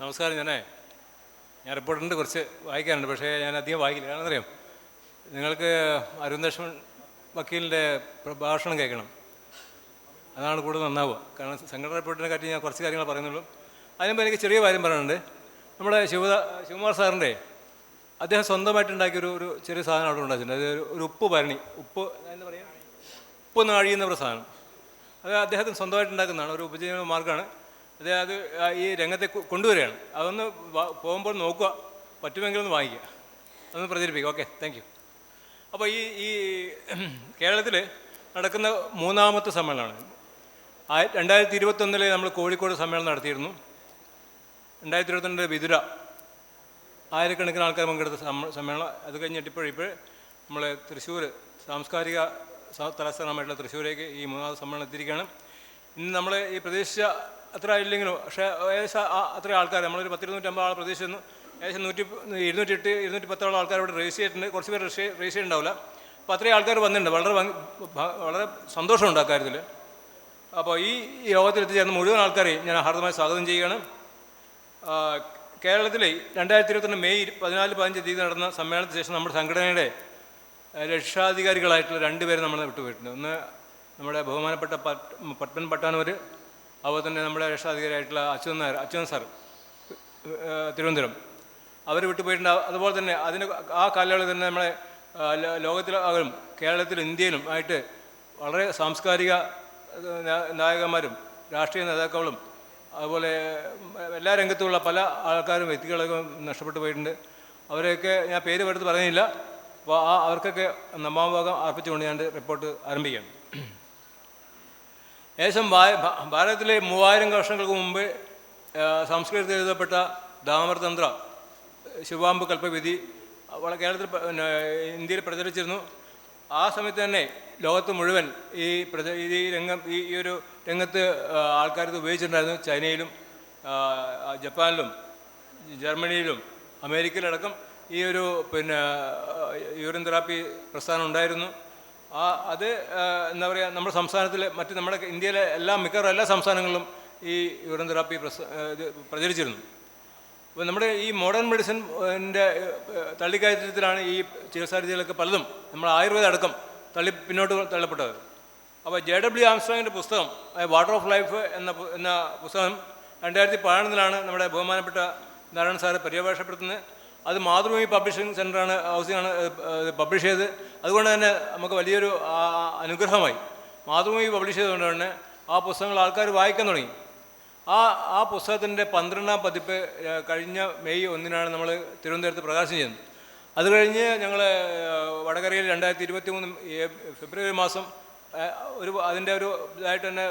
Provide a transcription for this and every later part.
നമസ്കാരം ഞാനേ ഞാൻ റിപ്പോർട്ടുണ്ട് കുറച്ച് വായിക്കാനുണ്ട് പക്ഷേ ഞാൻ അധികം വായിക്കില്ല. കാരണം അറിയാം നിങ്ങൾക്ക് അരുൺ വക്കീലിന്റെ പ്രഭാഷണം കേൾക്കണം. അതാണ് കൂടുതൽ നന്നാവുക. കാരണം സംഘടന റിപ്പോർട്ടിനെ കാട്ടി ഞാൻ കുറച്ച് കാര്യങ്ങൾ പറയുന്നുള്ളൂ. അതിനുമ്പോൾ എനിക്ക് ചെറിയ കാര്യം പറയാനുണ്ട്. നമ്മുടെ ശിവ ശിവകുമാർ സാറിന്റെ അദ്ദേഹം സ്വന്തമായിട്ട് ഉണ്ടാക്കിയൊരു ഒരു ചെറിയ സാധനം അവിടെ ഉണ്ടാക്കിയിട്ടുണ്ട് അതായത് ഒരു- ഉപ്പ് ഭരണി ഉപ്പ് എന്താ പറയുക? ഉപ്പ് നാഴി എന്ന സാധനം. അത് അദ്ദേഹത്തിന് സ്വന്തമായിട്ട് ഉണ്ടാക്കുന്നതാണ്. ഒരു ഉപജീവന മാർഗമാണ്. അത് അത് ഈ രംഗത്തെ കൊണ്ടുവരികയാണ്. അതൊന്ന് പോകുമ്പോൾ നോക്കുക. പറ്റുമെങ്കിൽ ഒന്ന് വാങ്ങിക്കുക. അതൊന്ന് പ്രചരിപ്പിക്കുക. ഓക്കെ താങ്ക് യു അപ്പോൾ ഈ ഈ കേരളത്തിൽ നടക്കുന്ന മൂന്നാമത്തെ സമ്മേളനമാണ്. ആ രണ്ടായിരത്തി ഇരുപത്തൊന്നിൽ നമ്മൾ കോഴിക്കോട് സമ്മേളനം നടത്തിയിരുന്നു. രണ്ടായിരത്തി ഇരുപത്തൊന്നിലെ വിതുര. ആയിരക്കണക്കിന് ആൾക്കാർ പങ്കെടുത്ത സമ്മേളനം. അത് കഴിഞ്ഞിട്ട് ഇപ്പോൾ ഇപ്പോൾ നമ്മൾ തൃശ്ശൂർ സാംസ്കാരിക തലസ്ഥാനമായിട്ടുള്ള തൃശ്ശൂരേക്ക് ഈ മൂന്നാമത്തെ സമ്മേളനം എത്തിയിരിക്കുകയാണ്. ഇന്ന് നമ്മൾ ഈ പ്രതീക്ഷിച്ച അത്ര ഇല്ലെങ്കിലും. പക്ഷേ ഏകദേശം അത്ര ആൾക്കാർ നമ്മളൊരു പത്തിരുന്നൂറ്റമ്പത് ആൾ പ്രതീക്ഷിച്ചു ഏകദേശം നൂറ്റി ഇരുന്നൂറ്റി എട്ട് ഇരുന്നൂറ്റി പത്തോളം ആൾക്കാർ ഇവിടെ രജിസ്റ്റർ ചെയ്തിട്ടുണ്ട്. കുറച്ച് പേര് രജിസ്റ്റർ രജിസ്റ്റർ ഉണ്ടാവില്ല അപ്പോൾ അത്രയും ആൾക്കാർ വന്നിട്ടുണ്ട്. വളരെ വളരെ സന്തോഷമുണ്ട് ആ കാര്യത്തിൽ അപ്പോൾ ഈ യോഗത്തിൽ എത്തിച്ചേർന്ന മുഴുവൻ ആൾക്കാരെയും ഞാൻ ഹാർദമായി സ്വാഗതം ചെയ്യുകയാണ്. കേരളത്തിലെ രണ്ടായിരത്തി ഇരുപത്തൊന്ന് മെയ് പതിനാല് പതിനഞ്ച് തീയതി നടന്ന സമ്മേളനത്തിന് ശേഷം നമ്മുടെ സംഘടനയുടെ രക്ഷാധികാരികളായിട്ടുള്ള രണ്ടുപേരും നമ്മൾ വിട്ടുപോയിട്ടുണ്ട്. ഒന്ന് നമ്മുടെ ബഹുമാനപ്പെട്ട പട്ടൻ പട്ടാനൂർ അതുപോലെ തന്നെ നമ്മുടെ രക്ഷാധികാരിയായിട്ടുള്ള അച്യുതൻ നായർ അച്യുതൻ സാർ തിരുവനന്തപുരം. അവർ വിട്ടുപോയിട്ടുണ്ട്. അതുപോലെ തന്നെ അതിന് ആ കാലയളവിൽ തന്നെ നമ്മളെ ലോകത്തിലും കേരളത്തിലും ഇന്ത്യയിലും ആയിട്ട് വളരെ സാംസ്കാരിക നായകന്മാരും രാഷ്ട്രീയ നേതാക്കളും അതുപോലെ എല്ലാ രംഗത്തുമുള്ള പല ആൾക്കാരും വ്യക്തികളൊക്കെ നഷ്ടപ്പെട്ടു പോയിട്ടുണ്ട്. അവരെയൊക്കെ ഞാൻ പേര് എടുത്ത് പറയുന്നില്ല. അപ്പോൾ ആ അവർക്കൊക്കെ നമാഭാഗം അർപ്പിച്ചുകൊണ്ട് ഞാൻ റിപ്പോർട്ട് ആരംഭിക്കുകയാണ്. ഏകദേശം ഭാരതത്തിലെ മൂവായിരം വർഷങ്ങൾക്ക് മുമ്പ് സംസ്കൃതത്തിൽ എഴുതപ്പെട്ട ദാമർതന്ത്ര ശിവാമ്പ് കൽപ്പവിധി വളരെ കേരളത്തിൽ ഇന്ത്യയിൽ പ്രചരിച്ചിരുന്നു. ആ സമയത്ത് തന്നെ ലോകത്ത് മുഴുവൻ ഈ പ്രച ഈ രംഗം ഈ ഈ ഒരു രംഗത്ത് ആൾക്കാർ ഇത് ഉപയോഗിച്ചിട്ടുണ്ടായിരുന്നു. ചൈനയിലും ജപ്പാനിലും ജർമ്മനിയിലും അമേരിക്കയിലടക്കം ഈ ഒരു പിന്നെ യൂറിൻ തെറാപ്പി പ്രസ്ഥാനം ഉണ്ടായിരുന്നു. ആ അത് എന്താ പറയുക നമ്മുടെ സംസ്ഥാനത്തിൽ മറ്റ് നമ്മുടെ ഇന്ത്യയിലെ എല്ലാ മിക്കവാറും എല്ലാ സംസ്ഥാനങ്ങളിലും ഈ യൂറിൻ തെറാപ്പി ഇത് പ്രചരിച്ചിരുന്നു. അപ്പോൾ നമ്മുടെ ഈ മോഡേൺ മെഡിസിന്റെ തള്ളിക്കയറ്റത്തിലാണ് ഈ ചികിത്സാ രീതികളൊക്കെ പലതും. നമ്മൾ ആയുർവേദ അടക്കം തള്ളി പിന്നോട്ട് തള്ളപ്പെട്ടത്. അപ്പോൾ ജെ ഡബ്ല്യു ആംസ്ട്രോങ്ങിന്റെ പുസ്തകം വാട്ടർ ഓഫ് ലൈഫ് എന്ന എന്ന പുസ്തകം രണ്ടായിരത്തി പതിനൊന്നിലാണ് നമ്മുടെ ബഹുമാനപ്പെട്ട നാരായണ സാറ് പര്യവേഷപ്പെടുത്തുന്നത്. അത് മാതൃഭൂമി പബ്ലിഷിംഗ് സെന്ററാണ് ഹൗസിംഗാണ് പബ്ലിഷ് ചെയ്ത്. അതുകൊണ്ട് തന്നെ നമുക്ക് വലിയൊരു അനുഗ്രഹമായി. മാതൃഭൂമി പബ്ലിഷ് ചെയ്തുകൊണ്ട് തന്നെ ആ പുസ്തകങ്ങൾ ആൾക്കാർ വായിക്കാൻ തുടങ്ങി. ആ ആ പുസ്തകത്തിന്റെ പന്ത്രണ്ടാം പതിപ്പ് കഴിഞ്ഞ മെയ് ഒന്നിനാണ് നമ്മൾ തിരുവനന്തപുരത്ത് പ്രകാശനം ചെയ്യുന്നത്. അത് കഴിഞ്ഞ് ഞങ്ങൾ വടകരയിൽ രണ്ടായിരത്തി ഇരുപത്തി മൂന്ന് ഫെബ്രുവരി മാസം ഒരു അതിന്റെ ഒരു ഇതായിട്ട് തന്നെ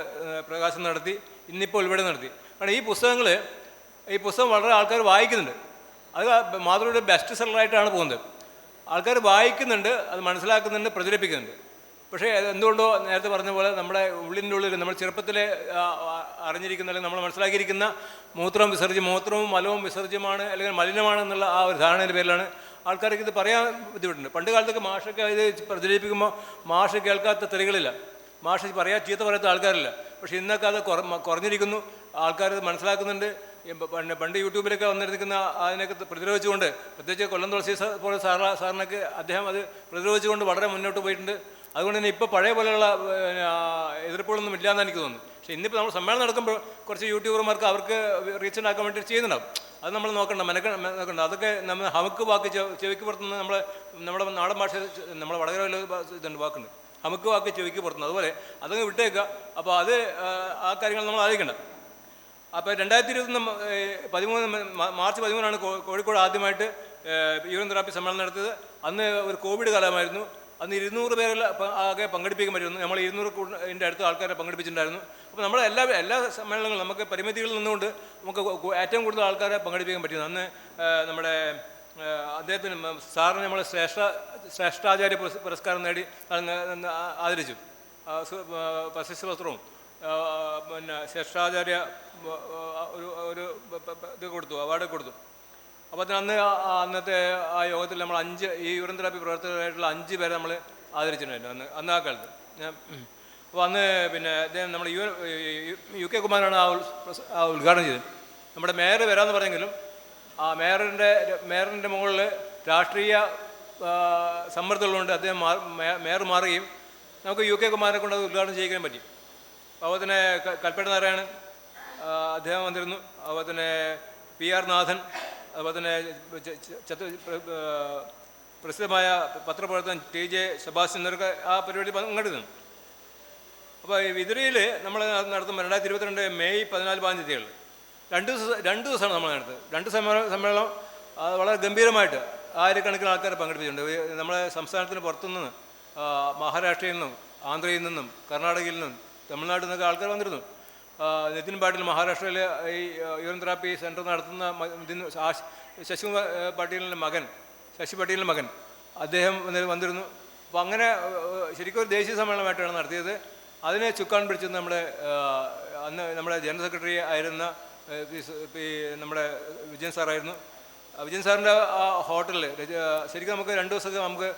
പ്രകാശനം നടത്തി. ഇന്നിപ്പോൾ ഇവിടെ നടത്തി. കാരണം ഈ പുസ്തകങ്ങൾ ഈ പുസ്തകം വളരെ ആൾക്കാർ വായിക്കുന്നുണ്ട്. അത് മാതൃയുടെ ബെസ്റ്റ് സെല്ലറായിട്ടാണ് പോകുന്നത്. ആൾക്കാർ വായിക്കുന്നുണ്ട് അത് മനസ്സിലാക്കുന്നുണ്ട് പ്രചരിപ്പിക്കുന്നുണ്ട്. പക്ഷേ എന്തുകൊണ്ടോ നേരത്തെ പറഞ്ഞ പോലെ നമ്മുടെ ഉള്ളിന്റെ ഉള്ളിൽ നമ്മൾ ചെറുപ്പത്തിലെ അറിഞ്ഞിരിക്കുന്ന അല്ലെങ്കിൽ നമ്മൾ മനസ്സിലാക്കിയിരിക്കുന്ന മൂത്രം വിസർജ്യം മൂത്രവും മലവും വിസർജ്യമാണ് അല്ലെങ്കിൽ മലിനമാണ് എന്നുള്ള ആ ഒരു ധാരണയുടെ പേരിലാണ് ആൾക്കാർക്ക് ഇത് പറയാൻ ബുദ്ധിമുട്ടുണ്ട്. പണ്ട് കാലത്തൊക്കെ മാഷൊക്കെ ഇത് പ്രചരിപ്പിക്കുമ്പോൾ മാഷ് കേൾക്കാത്ത തെറികളില്ല. മാഷ് പറയാ ചീത്ത പറയാത്ത ആൾക്കാരില്ല. പക്ഷേ ഇന്നൊക്കെ അത് കുറഞ്ഞിരിക്കുന്നു. ആൾക്കാർ മനസ്സിലാക്കുന്നുണ്ട്. പണ്ട് യൂട്യൂബിലൊക്കെ വന്നിരിക്കുന്ന അതിനൊക്കെ പ്രതിരോധിച്ചുകൊണ്ട് പ്രത്യേകിച്ച് കൊല്ലം തുളസി പോലെ സാറ സാറിനൊക്കെ അദ്ദേഹം അത് പ്രതിരോധിച്ചുകൊണ്ട് വളരെ മുന്നോട്ട് പോയിട്ടുണ്ട്. അതുകൊണ്ട് തന്നെ ഇപ്പോൾ പഴയ പോലെയുള്ള എതിർപ്പുകളൊന്നും ഇല്ലാന്ന് എനിക്ക് തോന്നുന്നു. പക്ഷേ ഇന്നിപ്പോൾ നമ്മൾ സമ്മേളനം നടക്കുമ്പോൾ കുറച്ച് യൂട്യൂബർമാർക്ക് അവർക്ക് റീച്ച് ഉണ്ടാക്കാൻ വേണ്ടി ചെയ്യുന്നുണ്ടാവും. അത് നമ്മൾ നോക്കണ്ട മെനക്ക നോക്കണ്ട. അതൊക്കെ നമ്മൾ ഹമുക്ക് വാക്ക് ചെവിക്ക് പുറത്തുനിന്ന് നമ്മളെ നമ്മുടെ നാടൻ ഭാഷ നമ്മളെ വലിയ ഇതുണ്ട് വാക്കുണ്ട്. ഹമുക്ക് വാക്ക് ചെവിക്ക് പുറത്തുനിന്ന്. അതുപോലെ അതങ്ങ് വിട്ടേക്കുക. അപ്പോൾ അത് ആ കാര്യങ്ങൾ നമ്മൾ ആലോചിക്കണ്ട. അപ്പോൾ രണ്ടായിരത്തി ഇരുപത്തൊന്ന് പതിമൂന്ന് മാർച്ച് പതിമൂന്നാണ് കോഴിക്കോട് ആദ്യമായിട്ട് യൂറിൻ തെറാപ്പി സമ്മേളനം നടത്തിയത്. അന്ന് ഒരു കോവിഡ് കാലമായിരുന്നു. അന്ന് ഇരുന്നൂറ് പേരിൽ ആകെ പങ്കെടുപ്പിക്കാൻ പറ്റുന്നു നമ്മൾ ഇരുന്നൂറ് കൂടിന്റെ അടുത്ത് ആൾക്കാരെ പങ്കെടുപ്പിച്ചിട്ടുണ്ടായിരുന്നു. അപ്പോൾ നമ്മൾ എല്ലാ എല്ലാ സമ്മേളനങ്ങളും നമുക്ക് പരിമിതികളിൽ നിന്നുകൊണ്ട് നമുക്ക് ഏറ്റവും കൂടുതൽ ആൾക്കാരെ പങ്കെടുപ്പിക്കാൻ പറ്റുന്നു അന്ന് നമ്മുടെ അദ്ദേഹത്തിന് സാറിന് നമ്മൾ ശ്രേഷ്ഠ ശ്രേഷ്ഠാചാര്യ പുരസ്കാരം നേടി ആദരിച്ചു. പ്രശസ്തി ആ, പിന്നെ ശ്രേഷ്ഠാചാര്യ ഒരു ഒരു ഇത് കൊടുത്തു അവാർഡ് കൊടുത്തു. അപ്പോൾ അന്ന് അന്നത്തെ ആ യോഗത്തിൽ നമ്മൾ അഞ്ച് ഈ യൂറിൻ പ്രവർത്തകരായിട്ടുള്ള അഞ്ച് പേരെ നമ്മൾ ആദരിച്ചിട്ടുണ്ടായിരുന്നു അന്ന് അന്ന് ആ കാലത്ത്. അപ്പോൾ അന്ന് പിന്നെ അദ്ദേഹം നമ്മൾ യു യു കെ കുമാരാണ് ആ ഉദ്ഘാടനം ചെയ്തത്. നമ്മുടെ മേയർ വരാമെന്ന് പറഞ്ഞെങ്കിലും ആ മേയറിന്റെ മേയറിന്റെ മുകളിൽ രാഷ്ട്രീയ സമ്മർദ്ദമുള്ളതുകൊണ്ട് അദ്ദേഹം മേയർ മാറുകയും നമുക്ക് യു കെ കുമാരനെ കൊണ്ട് ഉദ്ഘാടനം ചെയ്യിക്കാൻ പറ്റി. അതുപോലെ തന്നെ ക- കൽപ്പറ്റ നാരായണൻ അദ്ദേഹം വന്നിരുന്നു. അതുപോലെ തന്നെ പി ആർ നാഥൻ അതുപോലെ തന്നെ പ്രസിദ്ധമായ പത്രപ്രവർത്തകൻ ടി ജെ സെബാസ്റ്റ്യൻ എന്നവരൊക്കെ ആ പരിപാടി പങ്കെടുക്കുന്നു. അപ്പോൾ വിതുരയിൽ നമ്മൾ നടത്തുമ്പോൾ രണ്ടായിരത്തി ഇരുപത്തിരണ്ട് മെയ് പതിനാല് പതിനഞ്ച് തീയതികൾ രണ്ട് ദിവസം രണ്ട് ദിവസമാണ് നമ്മൾ നടത്തുന്നത്. രണ്ട് സമ്മേളനം സമ്മേളനം വളരെ ഗംഭീരമായിട്ട് ആയിരക്കണക്കിന് ആൾക്കാരെ പങ്കെടുപ്പിച്ചിട്ടുണ്ട്. നമ്മളെ സംസ്ഥാനത്തിന് പുറത്തുനിന്ന് മഹാരാഷ്ട്രയിൽ നിന്നും ആന്ധ്രയിൽ നിന്നും കർണാടകയിൽ നിന്നും തമിഴ്നാട്ടിൽ നിന്നൊക്കെ ആൾക്കാർ വന്നിരുന്നു നിതിൻ പാട്ടീൽ മഹാരാഷ്ട്രയിലെ ഈ യൂറിൻ തെറാപ്പി സെന്റർ നടത്തുന്ന ശശി ശശികുമാർ ഏ, പാട്ടീലിന്റെ മകൻ ശശി പാട്ടീലിന്റെ മകൻ അദ്ദേഹം വന്ന് വന്നിരുന്നു. അപ്പോൾ അങ്ങനെ ശരിക്കും ഒരു ദേശീയ സമ്മേളനമായിട്ടാണ് നടത്തിയത്. അതിനെ ചുക്കാൻ പിടിച്ചത് നമ്മുടെ അന്ന് നമ്മുടെ ജനറൽ സെക്രട്ടറി ആയിരുന്ന നമ്മുടെ വിജയൻ സാറായിരുന്നു. വിജയൻ സാറിന്റെ ആ ഹോട്ടലിൽ ശരിക്കും നമുക്ക് രണ്ട് ദിവസമൊക്കെ നമുക്ക്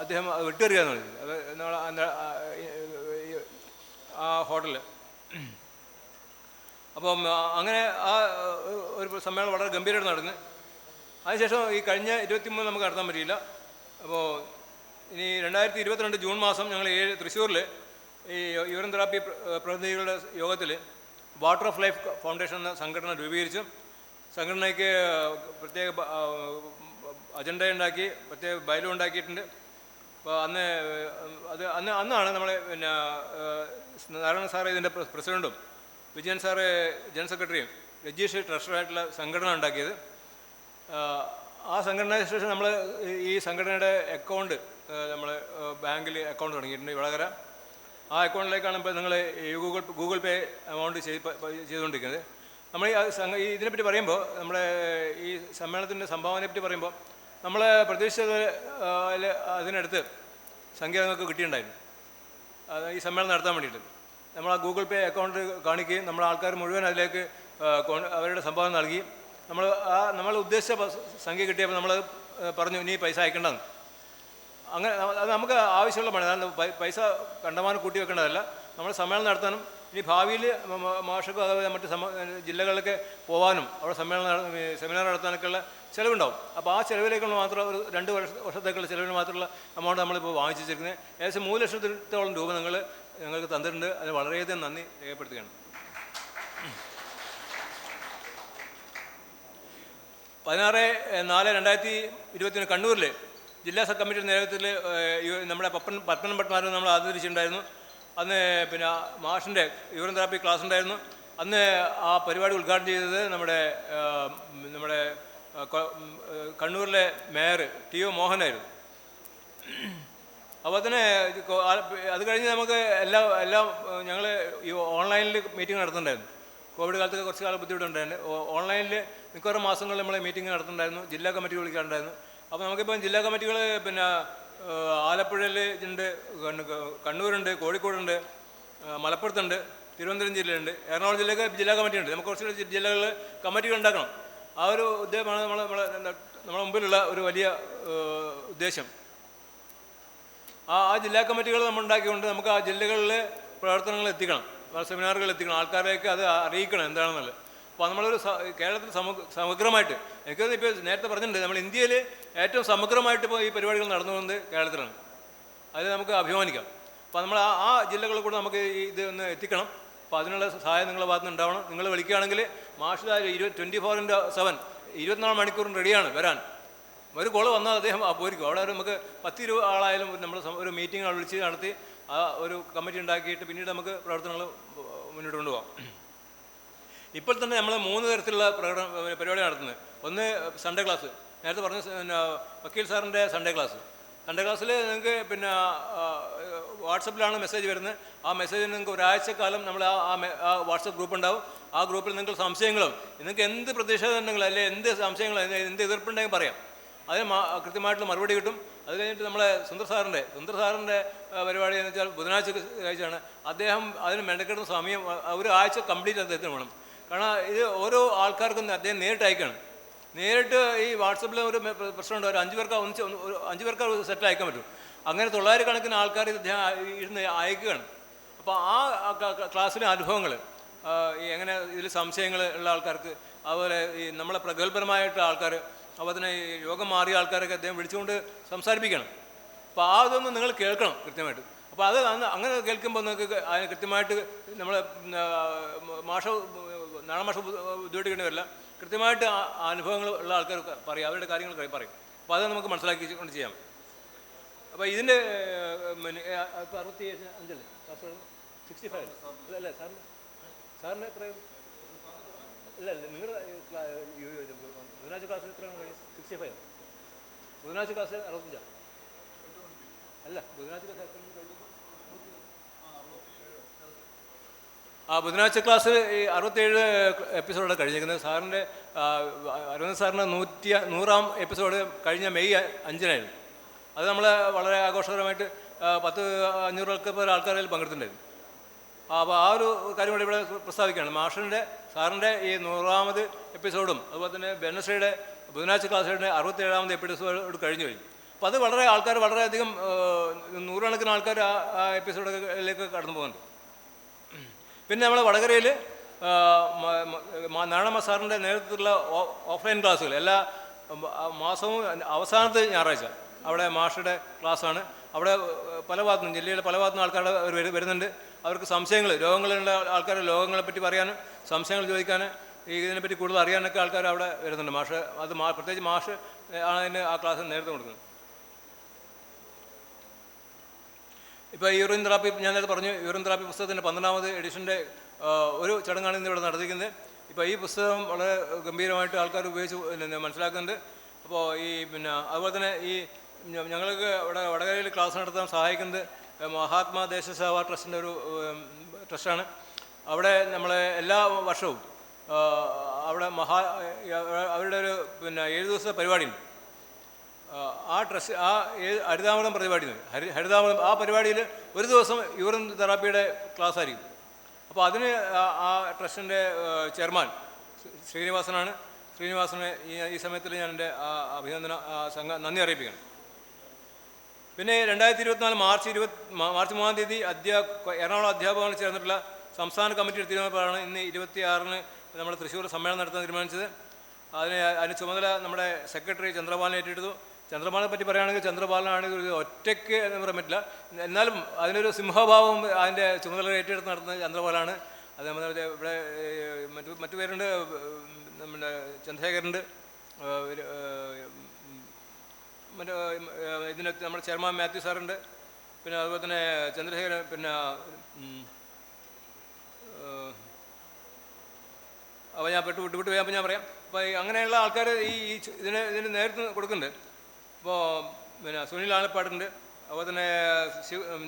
അദ്ദേഹം വിട്ടുകറിയാന്ന് പറഞ്ഞത് നമ്മൾ ആ, ഹോട്ടൽ അപ്പം അങ്ങനെ ആ ഒരു സമ്മേളനം വളരെ ഗംഭീരമായിട്ട് നടന്ന്. അതിനുശേഷം ഈ കഴിഞ്ഞ ഇരുപത്തിമൂന്ന് നമുക്ക് നടത്താൻ പറ്റിയില്ല. അപ്പോൾ ഇനി രണ്ടായിരത്തി ഇരുപത്തിരണ്ട് ജൂൺ മാസം ഞങ്ങൾ ഏഴ് തൃശ്ശൂരിൽ ഈ യൂറിൻ തെറാപ്പി പ്ര- പ്രതിനിധികളുടെ യോഗത്തിൽ വാട്ടർ ഓഫ് ലൈഫ് ഫൗണ്ടേഷൻ എന്ന സംഘടന രൂപീകരിച്ചു. സംഘടനയ്ക്ക് പ്രത്യേക അജണ്ട ഉണ്ടാക്കി പ്രത്യേക ബയലും ഉണ്ടാക്കിയിട്ടുണ്ട്. അപ്പോൾ അന്ന് അത് അന്ന് അന്നാണ് നമ്മളെ പിന്നെ നാരായണ സാറ് ഇതിന്റെ പ്രസിഡന്റും വിജയൻ സാറ് ജനറൽ സെക്രട്ടറിയും രജീഷ് ട്രഷറായിട്ടുള്ള സംഘടന ഉണ്ടാക്കിയത്. ആ സംഘടന ശേഷം നമ്മൾ ഈ സംഘടനയുടെ അക്കൗണ്ട് നമ്മൾ ബാങ്കിൽ അക്കൗണ്ട് തുടങ്ങിയിട്ടുണ്ട് വളകര ആ അക്കൗണ്ടിലേക്കാണ് ഇപ്പോൾ നിങ്ങൾ ഗൂഗിൾ ഗൂഗിൾ പേ എമൗണ്ട് ചെയ്തുകൊണ്ടിരിക്കുന്നത്. നമ്മൾ ഈ സംഘ ഇതിനെപ്പറ്റി പറയുമ്പോൾ നമ്മുടെ ഈ സമ്മേളനത്തിന്റെ സംഭാവനയെപ്പറ്റി പറയുമ്പോൾ നമ്മൾ പ്രതീക്ഷിച്ചത് അതിനടുത്ത് സംഖ്യ നിങ്ങൾക്ക് കിട്ടിയിട്ടുണ്ടായിരുന്നു. ഈ സമ്മേളനം നടത്താൻ വേണ്ടിയിട്ട്. നമ്മൾ ആ ഗൂഗിൾ പേ അക്കൗണ്ട് കാണിക്കുകയും നമ്മൾ ആൾക്കാർ മുഴുവൻ അതിലേക്ക് അവരുടെ സംഭാവന നൽകി. നമ്മൾ ആ നമ്മൾ ഉദ്ദേശിച്ച സംഖ്യ കിട്ടിയപ്പോൾ നമ്മൾ പറഞ്ഞു ഇനി പൈസ അയക്കേണ്ടെന്ന് അങ്ങനെ അത് നമുക്ക് ആവശ്യമുള്ള പണി. പൈസ കണ്ടമാനം കൂട്ടി വെക്കേണ്ടതല്ല. നമ്മൾ സമ്മേളനം നടത്താനും ഇനി ഭാവിയിൽ മാഷക്കും അതുപോലെ മറ്റ് ജില്ലകളിലൊക്കെ പോകാനും അവിടെ സമ്മേളനം സെമിനാർ നടത്താനൊക്കെയുള്ള ചിലവുണ്ടാവും. അപ്പോൾ ആ ചിലവിലേക്കുള്ള മാത്രം ഒരു രണ്ട് വർഷ വർഷത്തേക്കുള്ള ചിലവിന് മാത്രമുള്ള എമൗണ്ട് നമ്മളിപ്പോൾ വാങ്ങിച്ചു വെച്ചിരിക്കുന്നത് ഏകദേശം മൂന്ന് ലക്ഷത്തോളം രൂപ നിങ്ങൾ ഞങ്ങൾക്ക് തന്നിട്ടുണ്ട്. അതിന് വളരെയധികം നന്ദി രേഖപ്പെടുത്തുകയാണ്. പതിനാറ് നാല് രണ്ടായിരത്തി ഇരുപത്തിന് കണ്ണൂരിൽ ജില്ലാ സബ് കമ്മിറ്റിയുടെ നേതൃത്വത്തിൽ നമ്മുടെ പപ്പൻ പത്മനം ഭട്ട്മാരെ നമ്മൾ ആദരിച്ചിട്ടുണ്ടായിരുന്നു. അന്ന് പിന്നെ മാഷിന്റെ യൂറിൻ തെറാപ്പി ക്ലാസ് ഉണ്ടായിരുന്നു അന്ന് ആ പരിപാടി ഉദ്ഘാടനം ചെയ്തത് നമ്മുടെ നമ്മുടെ കണ്ണൂരിലെ മേയർ ടി ഒ മോഹനായിരുന്നു. അപ്പോൾ തന്നെ അത് കഴിഞ്ഞ് നമുക്ക് എല്ലാ എല്ലാം ഞങ്ങൾ ഈ ഓൺലൈനിൽ മീറ്റിംഗ് നടത്തുന്നുണ്ടായിരുന്നു. കോവിഡ് കാലത്തൊക്കെ കുറച്ച് കാലം ബുദ്ധിമുട്ടുണ്ടായിരുന്നു. ഓൺലൈനിൽ മിക്കവാറും മാസങ്ങളിൽ നമ്മൾ മീറ്റിംഗ് നടത്തുന്നുണ്ടായിരുന്നു. ജില്ലാ കമ്മിറ്റി വിളിക്കാറുണ്ടായിരുന്നു. അപ്പോൾ നമുക്കിപ്പം ജില്ലാ കമ്മിറ്റികൾ പിന്നെ ആലപ്പുഴയിൽ ഉണ്ട് കണ്ണൂ- കണ്ണൂരുണ്ട് കോഴിക്കോടുണ്ട് മലപ്പുറത്തുണ്ട് തിരുവനന്തപുരം ജില്ലയിലുണ്ട് എറണാകുളം ജില്ലയ്ക്ക് ജില്ലാ കമ്മിറ്റി ഉണ്ട്. നമുക്ക് കുറച്ച് ജില്ലകളിൽ കമ്മിറ്റികൾ ഉണ്ടാക്കണം. ആ ഒരു ഉദ്യമമാണ് നമ്മൾ നമ്മളെ നമ്മുടെ മുമ്പിലുള്ള ഒരു വലിയ ഉദ്ദേശം. ആ ആ ജില്ലാ കമ്മിറ്റികൾ നമ്മൾ ഉണ്ടാക്കിക്കൊണ്ട് നമുക്ക് ആ ജില്ലകളിൽ പ്രവർത്തനങ്ങൾ എത്തിക്കണം. സെമിനാറുകൾ എത്തിക്കണം. ആൾക്കാരെയൊക്കെ അത് അറിയിക്കണം എന്താണെന്നുള്ളത്. അപ്പോൾ നമ്മളൊരു കേരളത്തിൽ സമഗ്ര സമഗ്രമായിട്ട് എനിക്ക് ഇപ്പോൾ നേരത്തെ പറഞ്ഞിട്ടുണ്ട് നമ്മൾ ഇന്ത്യയിൽ ഏറ്റവും സമഗ്രമായിട്ട് ഇപ്പോൾ ഈ പരിപാടികൾ നടന്നുകൊണ്ട് കേരളത്തിലാണ്. അത് നമുക്ക് അഭിമാനിക്കാം. അപ്പോൾ നമ്മൾ ആ ആ ജില്ലകളിൽ കൂടെ നമുക്ക് ഇത് ഒന്ന് എത്തിക്കണം. അപ്പോൾ അതിനുള്ള സഹായം നിങ്ങളുടെ ഭാഗത്ത് നിന്ന് ഉണ്ടാവണം നിങ്ങൾ വിളിക്കുകയാണെങ്കിൽ മാഷിൽ ഇരുപത് ട്വന്റി ഫോർ ഇന്റു സെവൻ ഇരുപത്തിനാല് മണിക്കൂറും റെഡിയാണ് വരാൻ. ഒരു കോൾ വന്നാൽ അദ്ദേഹം പോയിരിക്കും. അവിടെ നമുക്ക് പത്ത് ഇരുപത് ആളായാലും നമ്മൾ ഒരു മീറ്റിംഗ് വിളിച്ച് നടത്തി ആ ഒരു കമ്മിറ്റി ഉണ്ടാക്കിയിട്ട് പിന്നീട് നമുക്ക് പ്രവർത്തനങ്ങൾ മുന്നോട്ട് കൊണ്ടുപോകാം. ഇപ്പോൾ തന്നെ നമ്മൾ മൂന്ന് തരത്തിലുള്ള പ്രകടന പരിപാടി നടത്തുന്നത്. ഒന്ന് സൺഡേ ക്ലാസ് നേരത്തെ പറഞ്ഞ പിന്നെ വക്കീൽ സാറിന്റെ സൺഡേ ക്ലാസ് സൺഡേ ക്ലാസ്സിൽ നിങ്ങൾക്ക് പിന്നെ വാട്സപ്പിലാണ് മെസ്സേജ് വരുന്നത്. ആ മെസ്സേജിന് നിങ്ങൾക്ക് ഒരാഴ്ചക്കാലം നമ്മൾ ആ ആ വാട്സപ്പ് ഗ്രൂപ്പ് ഉണ്ടാവും. ആ ഗ്രൂപ്പിൽ നിങ്ങൾ സംശയങ്ങളും നിങ്ങൾക്ക് എന്ത് പ്രതിഷേധം ഉണ്ടെങ്കിലും അല്ലെങ്കിൽ എന്ത് സംശയങ്ങളും എന്ത് എതിർപ്പുണ്ടെങ്കിൽ പറയാം. അതിന് കൃത്യമായിട്ടുള്ള മറുപടി കിട്ടും. അത് കഴിഞ്ഞിട്ട് നമ്മളെ സുന്ദർ സാറിന്റെ സുന്ദർ സാറിന്റെ പരിപാടി എന്ന് വെച്ചാൽ ബുധനാഴ്ച ആഴ്ചയാണ് അദ്ദേഹം അതിന് മെനക്കെടുന്ന സമയം ഒരു ആഴ്ച കംപ്ലീറ്റ് അദ്ദേഹത്തിന് വേണം. കാരണം ഇത് ഓരോ ആൾക്കാർക്കും അദ്ദേഹം നേരിട്ട് അയക്കണം. നേരിട്ട് ഈ വാട്സപ്പിൽ ഒരു പ്രശ്നമുണ്ട് ഒരു അഞ്ച് പേർക്ക് ഒന്നിച്ച് ഒന്ന് അഞ്ച് പേർക്ക് സെറ്റ് അയക്കാൻ പറ്റും. അങ്ങനെ തൊള്ളായിരക്കണക്കിന് ആൾക്കാർ ഇത് ഇരുന്ന് അയക്കുകയാണ്. അപ്പോൾ ആ ക്ലാസ്സിലെ അനുഭവങ്ങൾ എങ്ങനെ ഇതിൽ സംശയങ്ങൾ ഉള്ള ആൾക്കാർക്ക് അതുപോലെ ഈ നമ്മളെ പ്രഗത്ഭരമായിട്ട് ആൾക്കാർ അതുപോലെ തന്നെ രോഗം മാറിയ ആൾക്കാരൊക്കെ അദ്ദേഹം വിളിച്ചുകൊണ്ട് സംസാരിപ്പിക്കണം. അപ്പോൾ ആ ഇതൊന്നും നിങ്ങൾ കേൾക്കണം കൃത്യമായിട്ട്. അപ്പോൾ അത് അങ്ങനെ കേൾക്കുമ്പോൾ നിങ്ങൾക്ക് അതിന് കൃത്യമായിട്ട് നമ്മളെ മാഷ നാളമാഷ ബുദ്ധിമുട്ടിക്കേണ്ടി വരില്ല കൃത്യമായിട്ട് അനുഭവങ്ങൾ ഉള്ള ആൾക്കാർ പറയും. അവരുടെ കാര്യങ്ങൾ പറയും. അപ്പോൾ അത് നമുക്ക് മനസ്സിലാക്കി കൊണ്ട് ചെയ്യാം. അപ്പോൾ ഇതിന്റെ അറുപത്തി അഞ്ചല്ലേ? സിക്സ്റ്റി ഫൈവ് അല്ല? അല്ലേ സാറിന് സാറിന് എത്രയും ഇല്ല അല്ല നിങ്ങളുടെ ബുധനാഴ്ച ക്ലാസ്സിൽ എത്രയാണ് സിക്സ്റ്റി ഫൈവ് ബുധനാഴ്ച ക്ലാസ് അറുപത്തഞ്ചാണ്. അല്ല ബുധനാഴ്ച ക്ലാസ് എത്ര ആ ബുധനാഴ്ച ക്ലാസ് ഈ അറുപത്തേഴ് എപ്പിസോഡാണ് കഴിഞ്ഞിരിക്കുന്നത്. സാറിന്റെ അരവിന്ദ് സാറിന്റെ നൂറ്റി നൂറാം എപ്പിസോഡ് കഴിഞ്ഞ മെയ് അഞ്ചിനായിരുന്നു. അത് നമ്മൾ വളരെ ആഘോഷകരമായിട്ട് പത്ത് അഞ്ഞൂറൊക്കെ പേർ ആൾക്കാരിൽ പങ്കെടുത്തിട്ടുണ്ടായിരുന്നു. അപ്പോൾ ആ ഒരു കാര്യം കൂടി ഇവിടെ പ്രസ്താവിക്കുകയാണ്. മാഷിന്റെ സാറിന്റെ ഈ നൂറാമത് എപ്പിസോഡും അതുപോലെ തന്നെ ബെനസ്രയുടെ ബുധനാഴ്ച ക്ലാസ്സിന്റെ അറുപത്തേഴാമത് എപ്പിസോഡ് കഴിഞ്ഞു കഴിഞ്ഞു അപ്പോൾ അത് വളരെ ആൾക്കാർ വളരെയധികം നൂറുകണക്കിന് ആൾക്കാർ ആ എപ്പിസോഡിലേക്ക് കടന്നു പോകുന്നുണ്ട്. പിന്നെ നമ്മൾ വടകരയിൽ നാരായണ സാറിന്റെ നേതൃത്വത്തിലുള്ള ഓഫ്ലൈൻ ക്ലാസ്സുകൾ എല്ലാ മാസവും അവസാനത്തെ ഞായറാഴ്ച അവിടെ മാഷയുടെ ക്ലാസ്സാണ്. അവിടെ പല ഭാഗത്തും ജില്ലയിലെ പല ഭാഗത്തും ആൾക്കാർ അവർ വരുന്നുണ്ട്. അവർക്ക് സംശയങ്ങൾ രോഗങ്ങളുള്ള ആൾക്കാരുടെ രോഗങ്ങളെ പറ്റി പറയാനും സംശയങ്ങൾ ചോദിക്കാൻ ഇതിനെപ്പറ്റി കൂടുതൽ അറിയാനൊക്കെ ആൾക്കാർ അവിടെ വരുന്നുണ്ട്. മാഷ് അത് മാ പ്രത്യേകിച്ച് മാഷ് ആണ് അതിന് ആ ക്ലാസ് നേരത്തെ കൊടുക്കുന്നത്. ഇപ്പോൾ യൂറിൻ തെറാപ്പി ഞാൻ നേരത്തെ പറഞ്ഞു യൂറിൻ തെറാപ്പി പുസ്തകത്തിന്റെ പന്ത്രണ്ടാമത് എഡിഷന്റെ ഒരു ചടങ്ങാണ് ഇന്ന് ഇവിടെ നടത്തിക്കുന്നത് ഇപ്പോൾ ഈ പുസ്തകം വളരെ ഗംഭീരമായിട്ട് ആൾക്കാർ ഉപയോഗിച്ച് മനസ്സിലാക്കുന്നുണ്ട്. അപ്പോൾ ഈ പിന്നെ അതുപോലെ തന്നെ ഈ ഞങ്ങൾക്ക് ഇവിടെ വടകരയിൽ ക്ലാസ് നടത്താൻ സഹായിക്കുന്നത് മഹാത്മാ ദേശസേവാ ട്രസ്റ്റിന്റെ ഒരു ട്രസ്റ്റാണ്. അവിടെ നമ്മളെ എല്ലാ വർഷവും അവിടെ മഹാ അവരുടെ ഒരു പിന്നെ ഏഴ് ദിവസത്തെ പരിപാടിയുണ്ട്. ആ, ട്രസ്റ്റ് ആ ഹരിതാമണം പരിപാടി ഹരി ഹരിതാമണം ആ പരിപാടിയിൽ ഒരു ദിവസം യൂറിൻ തെറാപ്പിയുടെ ക്ലാസ് ആയിരിക്കും അപ്പോൾ അതിന് ആ- ട്രസ്റ്റിന്റെ ചെയർമാൻ ശ്രീനിവാസനാണ്. ശ്രീനിവാസനെ ഈ സമയത്തിൽ ഞാൻ എന്റെ അഭിനന്ദന സംഘ നന്ദി അറിയിപ്പിക്കണം. പിന്നെ രണ്ടായിരത്തി ഇരുപത്തിനാല് മാർച്ച് ഇരുപത്തി മാർച്ച് മൂന്നാം തീയതി അധ്യാ എറണാകുളം അധ്യാപകങ്ങൾ ചേർന്നിട്ടുള്ള സംസ്ഥാന കമ്മിറ്റിയുടെ തീരുമാനപ്രകാരമാണ് ഇന്ന് ഇരുപത്തിയാറിന് നമ്മൾ തൃശ്ശൂർ സമ്മേളനം നടത്താൻ തീരുമാനിച്ചത്. അതിന് അതിന് ചുമതല നമ്മുടെ സെക്രട്ടറി ചന്ദ്രപാലൻ ഏറ്റെടുത്തു. ചന്ദ്രപാലനെ പറ്റി പറയുകയാണെങ്കിൽ ചന്ദ്രബാലനാണെങ്കിൽ ഒരു ഒറ്റയ്ക്ക് എന്ന് പറയാൻ പറ്റില്ല എന്നാലും അതിനൊരു സിംഹഭാവം അതിന്റെ ചുമതല ഏറ്റെടുത്ത് നടത്തുന്നത് ചന്ദ്രബാലാണ് അതേപോലെ ഇവിടെ മറ്റു മറ്റു പേരുണ്ട് നമ്മുടെ ഏഹ്, മറ്റേ ഇതിനകത്ത് ഇതിന് നമ്മുടെ ചെയർമാൻ മാത്യു സാറുണ്ട് പിന്നെ അതുപോലെ തന്നെ ചന്ദ്രശേഖരൻ പിന്നെ അപ്പോൾ ഞാൻ പെട്ട് വിട്ട് വിട്ട് പോയപ്പോൾ ഞാൻ പറയാം അപ്പോൾ അങ്ങനെയുള്ള ആൾക്കാർ ഈ ഇതിനെ ഇതിന് നേതൃത്വം കൊടുക്കുന്നുണ്ട് ഇപ്പോൾ പിന്നെ സുനിൽ ആലപ്പാടുണ്ട് അതുപോലെ തന്നെ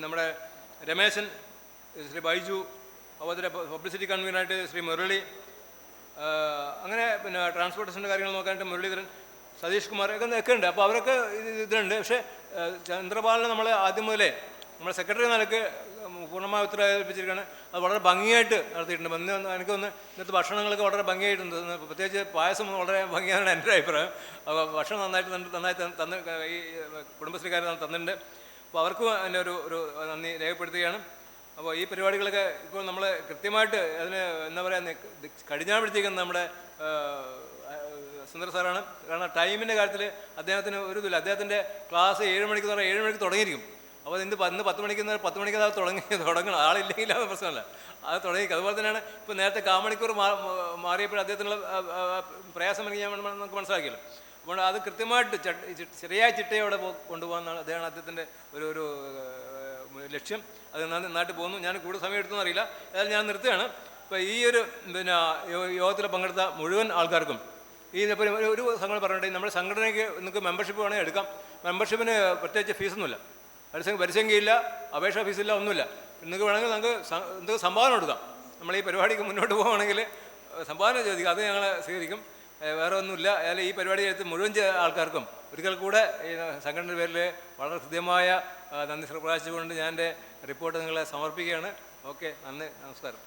നമ്മുടെ രമേശൻ ശ്രീ ബൈജു അതുപോലെ തന്നെ പബ്ലിസിറ്റി കൺവീനറായിട്ട് ശ്രീ മുരളി അങ്ങനെ പിന്നെ ട്രാൻസ്പോർട്ടേഷന്റെ കാര്യങ്ങൾ നോക്കാനായിട്ട് മുരളീധരൻ സതീഷ് കുമാർ ഒക്കെ ഒക്കെ ഉണ്ട്. അപ്പോൾ അവരൊക്കെ ഇതുണ്ട്. പക്ഷേ ചന്ദ്രപാലനെ നമ്മൾ ആദ്യം മുതലേ നമ്മുടെ സെക്രട്ടറി നിലയ്ക്ക് പൂർണമായ ഉത്തരവാദിപ്പിച്ചിരിക്കുകയാണ്. അത് വളരെ ഭംഗിയായിട്ട് നടത്തിയിട്ടുണ്ട്. ഇന്ന് എനിക്കൊന്ന് ഇന്നത്തെ ഭക്ഷണങ്ങളൊക്കെ വളരെ ഭംഗിയായിട്ടുണ്ട്. പ്രത്യേകിച്ച് പായസം വളരെ ഭംഗിയാണ് എന്റെ അഭിപ്രായം. ഭക്ഷണം നന്നായിട്ട് നന്നായി തന്ന് ഈ കുടുംബശ്രീക്കാർ തന്നിട്ടുണ്ട്. അപ്പോൾ അവർക്കും എന്റെ ഒരു ഒരു നന്ദി രേഖപ്പെടുത്തുകയാണ്. അപ്പോൾ ഈ പരിപാടികളൊക്കെ ഇപ്പോൾ നമ്മൾ കൃത്യമായിട്ട് അതിന് എന്താ പറയുക കടിഞ്ഞാപിടിച്ചിരിക്കുന്നത് നമ്മുടെ ആ, ആ, സുന്ദർ സാറാണ്. കാരണം ടൈമിന്റെ കാര്യത്തിൽ അദ്ദേഹത്തിന് ഒരു ഇതില്ല അദ്ദേഹത്തിന്റെ ക്ലാസ് ഏഴ് മണിക്ക് പറഞ്ഞാൽ ഏഴ് മണിക്ക് തുടങ്ങിയിരിക്കും. അപ്പോൾ ഇന്ന് പന്ന് പത്ത് മണിക്ക് പത്ത് മണിക്ക് അത് തുടങ്ങി തുടങ്ങണം. ആളില്ലെങ്കിൽ അത് പ്രശ്നമല്ല. അത് തുടങ്ങി. അതുപോലെ തന്നെയാണ് ഇപ്പോൾ നേരത്തെ കാമണിക്കൂർ മാറിയപ്പോൾ അദ്ദേഹത്തിനുള്ള പ്രയാസം എനിക്ക് ഞാൻ നമുക്ക് മനസ്സിലാക്കിയല്ലോ. അപ്പോൾ അത് കൃത്യമായിട്ട് ചെറിയ ചിട്ടയോടെ കൊണ്ടുപോകാന്നാണ് അദ്ദേഹമാണ് അദ്ദേഹത്തിന്റെ ഒരു ഒരു ലക്ഷ്യം. അത് നന്നാ- നന്നായിട്ട് പോകുന്നു. ഞാൻ കൂടുതൽ സമയം എടുത്തെന്ന് അറിയില്ല. ഏതായാലും ഞാൻ നിർത്തുകയാണ്. ഇപ്പോൾ ഈ ഒരു പിന്നെ യോഗത്തിൽ പങ്കെടുത്ത മുഴുവൻ ആൾക്കാർക്കും ഈ ഒരു സംഘടന പറഞ്ഞിട്ടുണ്ടെങ്കിൽ നമ്മുടെ സംഘടനയ്ക്ക് നിങ്ങൾക്ക് മെമ്പർഷിപ്പ് വേണമെങ്കിൽ എടുക്കാം. മെമ്പർഷിപ്പിന് പ്രത്യേകിച്ച് ഫീസൊന്നുമില്ല പരിസംഖ്യ പരിസംഖ്യയില്ല അപേക്ഷ ഫീസില്ല ഒന്നുമില്ല. നിങ്ങൾക്ക് വേണമെങ്കിൽ നമുക്ക് നിങ്ങൾക്ക് സംഭാവന കൊടുക്കാം. നമ്മൾ ഈ പരിപാടിക്ക് മുന്നോട്ട് പോകുകയാണെങ്കിൽ സംഭാവന ചോദിക്കുക. അത് ഞങ്ങൾ സ്വീകരിക്കും. വേറെ ഒന്നുമില്ല. അതായത് ഈ പരിപാടി എടുത്ത് മുഴുവൻ ആൾക്കാർക്കും ഒരിക്കൽ കൂടെ ഈ സംഘടനയുടെ പേരിൽ വളരെ ഹൃദ്യമായ നന്ദി പ്രകാശിച്ചുകൊണ്ട് ഞാൻ എന്റെ റിപ്പോർട്ട് നിങ്ങളെ സമർപ്പിക്കുകയാണ്. ഓക്കെ നന്ദി. നമസ്കാരം.